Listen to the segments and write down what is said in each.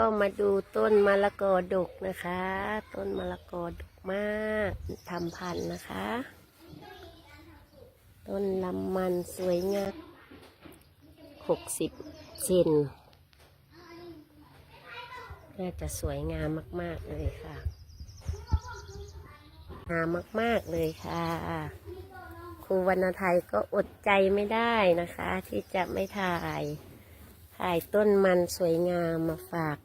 ก็มาดูต้นมะละกอดกนะคะ ต้นมะละกอดกมากทำพันธุ์นะคะ ต้นลำมันสวยงามหกสิบเซนน่าจะสวยงามมาก ๆ เลยค่ะ งามมาก ๆ เลยค่ะ ครูวรรณไทยก็อดใจไม่ได้นะคะ ที่จะไม่ถ่าย ถ่ายต้นมันสวยงามมาฝาก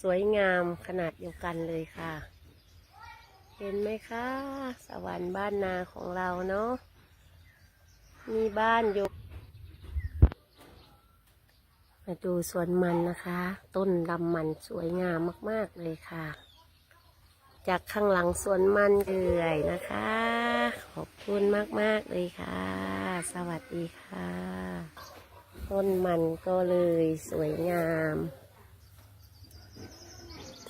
สวยงามขนาดเดียวกันเลยค่ะ เห็นไหมคะ สวรรค์บ้านนาของเราเนาะมีบ้านอยู่มาดูสวนมันนะคะ ต้นลำมันสวยงามมาก ๆ เลยค่ะ จากข้างหลังสวนมันเอื่อยนะคะ ขอบคุณมาก ๆ เลยค่ะ สวัสดีค่ะ ต้นมันก็เลยสวยงาม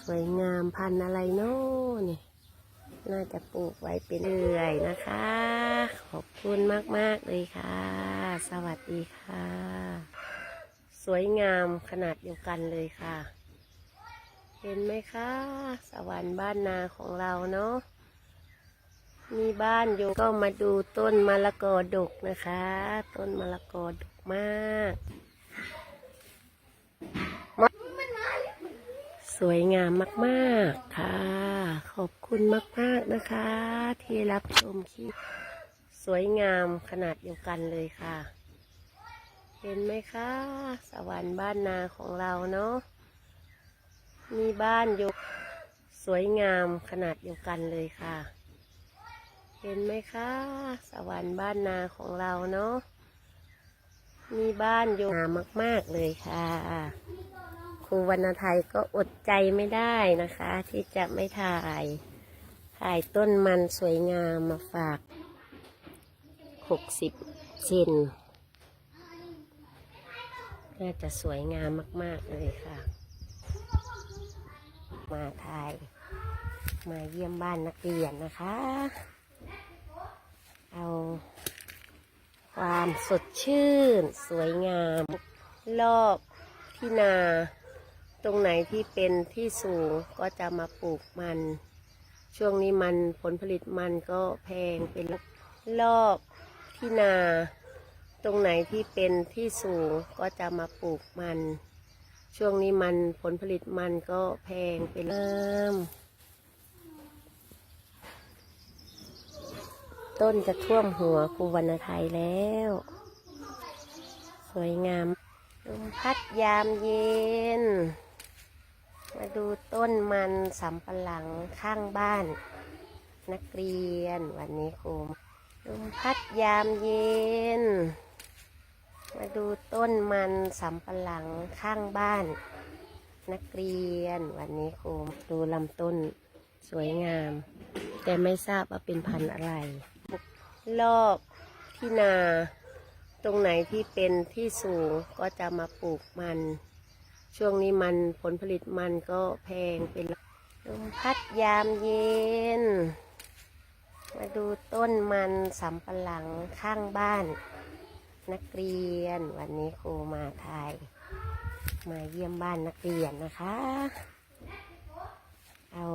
สวยงามพันอะไรเนาะนี่น่าจะปลูกไว้เป็นเอื่อยนะคะ ขอบคุณมาก ๆ เลยค่ะ สวัสดีค่ะ สวยงามขนาดเดียวกันเลยค่ะ เห็นไหมคะ สวรรค์บ้านนาของเราเนาะมีบ้านอยู่ก็มาดูต้นมะละกอดกนะคะ ต้นมะละกอดก มาก สวยงามมากๆค่ะ ขอบคุณมากๆนะคะ ที่รับชมคลิปสวยงามขนาดเดียวกันเลยค่ะ เห็นไหมคะ สวรรค์บ้านนาของเราเนาะมีบ้านอยู่สวยงามขนาดเดียวกันเลยค่ะ เห็นไหมคะ สวรรค์บ้านนาของเราเนาะ มีบ้านอยู่งามมาก ๆ เลยค่ะ ครูวรรณไทยก็อดใจไม่ได้นะคะ ที่จะไม่ถ่าย ถ่ายต้นมันสวยงามมาฝาก หกสิบเซนน่าจะสวยงามมาก ๆ เลยค่ะ มาถ่าย มาเยี่ยมบ้านนักเรียนนะคะ เอา ความสดชื่น สวยงาม รอบที่นา ตรงไหนที่เป็นที่สูงก็จะมาปลูกมัน ช่วงนี้มันผลผลิตมันก็แพงเป็นรอบที่นา ตรงไหนที่เป็นที่สูงก็จะมาปลูกมัน ช่วงนี้มันผลผลิตมันก็แพงเป็นน้ำ ต้นจะท่วมหัวครูวรรณไทยแล้ว สวยงามลมพัดยามเย็น มาดูต้นมันสำปะหลังข้างบ้าน นักเรียนวันนี้ครูลมพัดยามเย็น มาดูต้นมันสำปะหลังข้างบ้าน นักเรียนวันนี้ครูดูลำต้นสวยงาม แต่ไม่ทราบว่าเป็นพันธุ์อะไร รอบที่นา ตรงไหนที่เป็นที่สูงก็จะมาปลูกมัน ช่วงนี้มันผลผลิตมันก็แพงเป็นลมพัดยามเย็น มาดูต้นมันสำปะหลังข้างบ้าน นักเรียน วันนี้ครูมาถ่ายมาเยี่ยมบ้านนักเรียนนะคะ เอา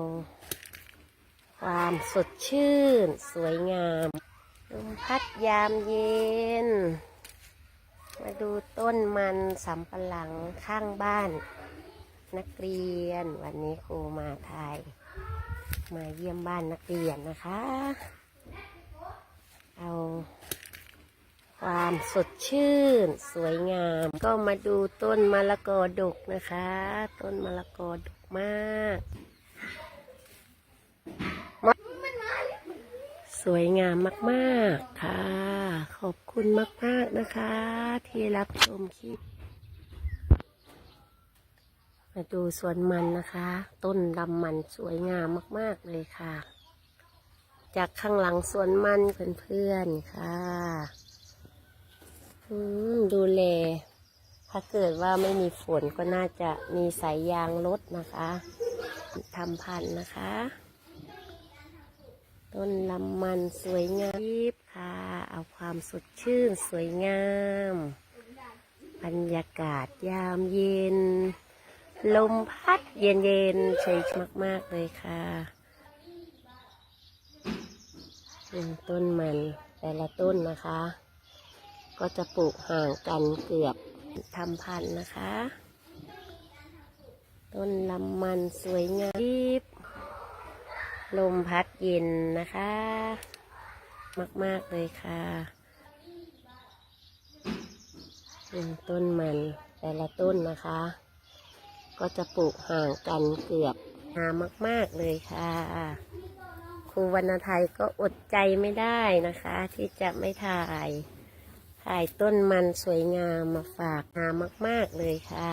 ความสดชื่น สวยงาม ลมพัดยามเย็น มาดูต้นมันสำปะหลังข้างบ้าน นักเรียน วันนี้ครูมาถ่ายมาเยี่ยมบ้านนักเรียนนะคะ เอาความสดชื่น สวยงาม ก็มาดูต้นมะละกอดกนะคะ ต้นมะละกอดกมาก วยงามมากๆค่ะ ขอบคุณมาก ๆ นะคะ ที่รับชมคลิป มาดูสวนมันนะคะ ต้นลำมันสวยงามมาก ๆ เลยค่ะ จากข้างหลังสวนมันเพื่อนๆค่ะดูแลถ้าเกิดว่าไม่มีฝนก็น่าจะมีสายยางรถนะคะทำพันธุ์นะคะ ต้นลำมันสวยงามค่ะ เอาความสดชื่นสวยงาม บรรยากาศยามเย็น ลมพัดเย็นๆเฉยมาก ๆ เลยค่ะต้นมันแต่ละต้นนะคะ ก็จะปลูกห่างกันเกือบทำพันนะคะ ต้นลำมันสวยงามรีบ ลมพัดเย็นนะคะ มาก ๆ เลยค่ะต้นมันแต่ละต้นนะคะ ก็จะปลูกห่างกันเกือบงามมาก ๆ เลยค่ะครูวรรณไทยก็อดใจไม่ได้นะคะ ที่จะไม่ถ่าย ถ่ายต้นมันสวยงามมาฝากงามมาก ๆ เลยค่ะ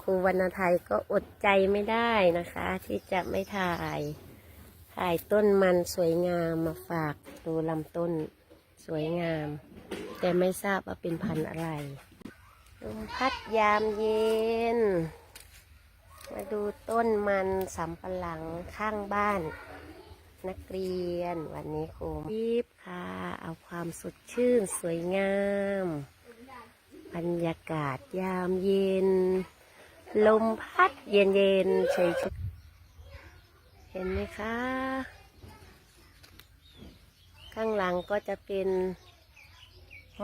ครูวรรณไทยก็อดใจไม่ได้นะคะ ที่จะไม่ถ่าย ถ่ายต้นมันสวยงามมาฝากดูลำต้นสวยงาม แต่ไม่ทราบว่าเป็นพันธุ์อะไรลมพัดยามเย็น มาดูต้นมันสำปะหลังข้างบ้าน นักเรียน วันนี้ครูรีบค่ะ เอาความสดชื่นสวยงามบรรยากาศยามเย็น ลมพัดเย็นเย็นๆเฉยเห็นไหมคะ ข้างหลังก็จะเป็น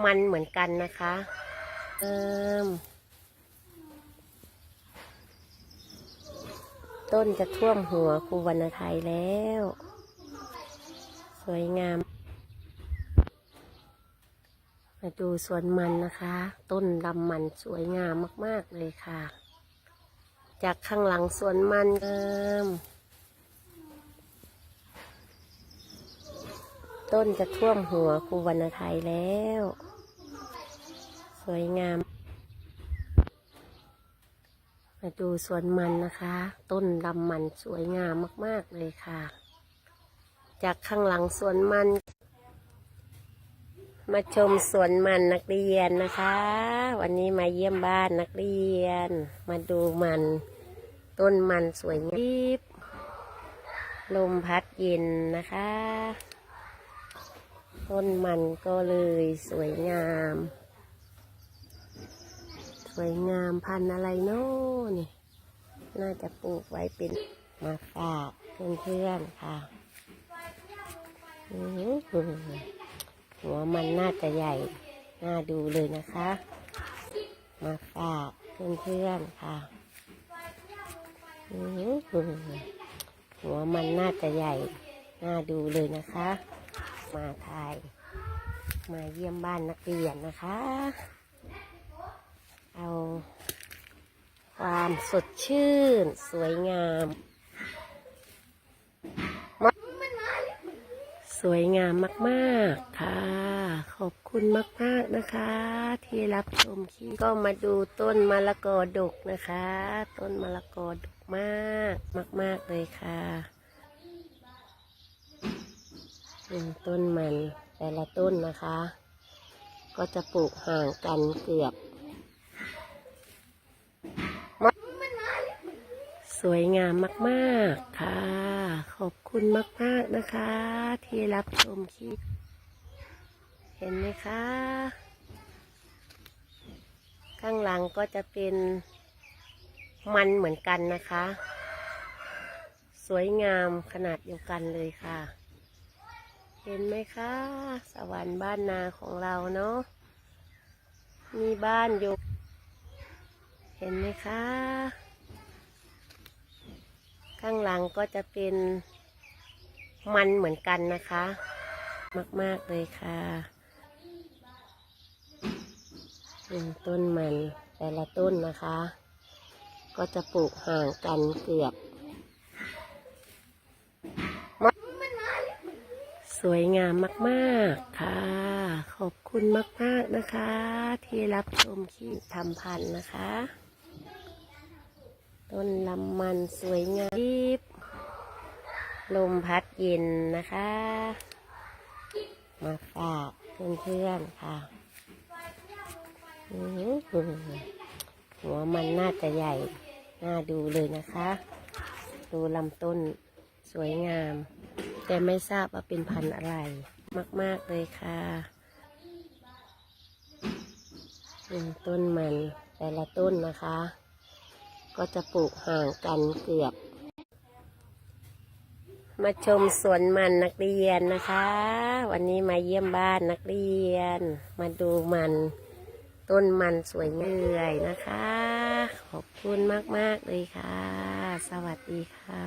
มันเหมือนกันนะคะเอิ่มต้นจะท่วมหัวครูวรรณไทยแล้ว สวยงาม มาดูสวนมันนะคะ ต้นลำมันสวยงามมาก ๆ เลยค่ะ จากข้างหลังสวนมันเอิมต้นจะท่วมหัวครูวรรณไทยแล้ว สวยงาม มาดูสวนมันนะคะ ต้นลำมันสวยงามมาก ๆ เลยค่ะ จากข้างหลังสวนมัน มาชมสวนมันนักเรียนนะคะ วันนี้มาเยี่ยมบ้านนักเรียน มาดูมัน ต้นมันสวยงามลมพัดเย็นนะคะ ต้นมันก็เลยสวยงาม สวยงามพันอะไรเนาะนี่น่าจะปลูกไว้เป็นมาฝากเพื่อนๆค่ะอือ หัวมันน่าจะใหญ่ น่าดูเลยนะคะ มาฝากเพื่อนๆค่ะหัวมันน่าจะใหญ่ น่าดูเลยนะคะ มาถ่าย มาเยี่ยมบ้านนักเรียนนะคะ เอาความสดชื่น สวยงาม วยงามมากๆค่ะ ขอบคุณมากๆนะคะ ที่รับชมคลิปก็มาดูต้นมะละกอดกนะคะ ต้นมะละกอดกมากมาก ๆเลยค่ะต้นมันแต่ละต้นนะคะ ก็จะปลูกห่างกันเกือบ สวยงามมากๆค่ะ ขอบคุณมาก ๆ นะคะ ที่รับชมคลิป เห็นไหมคะ ข้างหลังก็จะเป็นมันเหมือนกันนะคะ สวยงามขนาดเดียวกันเลยค่ะ เห็นไหมคะ สวรรค์บ้านนาของเราเนาะมีบ้านอยู่ เห็นไหมคะ ข้างหลังก็จะเป็นมันเหมือนกันนะคะ มาก ๆ เลยค่ะต้นมันแต่ละต้นนะคะ ก็จะปลูกห่างกันเกือบ สวยงามมากๆค่ะ ขอบคุณมาก ๆ นะคะ ที่รับชมคลิปทำพันธุ์นะคะ ต้นลำมันสวยงามรีบลมพัดเย็นนะคะ มาฝากเพื่อนๆค่ะหัวมันน่าจะใหญ่ น่าดูเลยนะคะ ดูลำต้นสวยงาม แต่ไม่ทราบว่าเป็นพันธุ์อะไร มาก ๆ เลยค่ะต้นมันแต่ละต้นนะคะ ก็จะปลูกห่างกันเกือบ มาชมสวนมันนักเรียนนะคะ วันนี้มาเยี่ยมบ้านนักเรียน มาดูมันต้นมันสวยเงยนะคะ ขอบคุณมาก ๆ เลยค่ะ สวัสดีค่ะ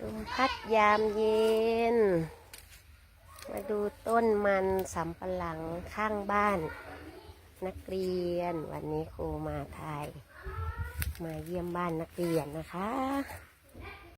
ลมพัดยามเย็น มาดูต้นมันสำปะหลังข้างบ้าน นักเรียน วันนี้ครูมาไทย มาเยี่ยมบ้านนักเรียนนะคะ